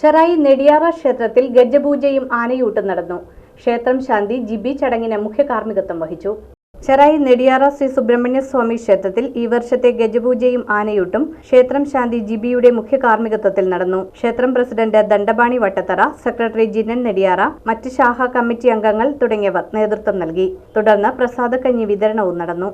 ചെറായി നെടിയാറ ക്ഷേത്രത്തിൽ ഗജപൂജയും ആനയൂട്ടും നടന്നു. ക്ഷേത്രം ശാന്തി ജിബി ചടങ്ങിന് മുഖ്യ കാർമ്മികത്വം വഹിച്ചു. ചെറായി നെടിയാറ ശ്രീ സുബ്രഹ്മണ്യ സ്വാമി ക്ഷേത്രത്തിൽ ഈ വർഷത്തെ ഗജപൂജയും ആനയൂട്ടും ക്ഷേത്രം ശാന്തി ജിബിയുടെ മുഖ്യ കാർമ്മികത്വത്തിൽ നടന്നു. ക്ഷേത്രം പ്രസിഡന്റ് ദണ്ഡപാണി വട്ടത്തറ സെക്രട്ടറി ജിനൻ നെടിയാറ മറ്റ് ശാഖാ കമ്മിറ്റി അംഗങ്ങൾ തുടങ്ങിയവർ നേതൃത്വം നൽകി. തുടർന്ന് പ്രസാദക്കഞ്ഞി വിതരണവും നടന്നു.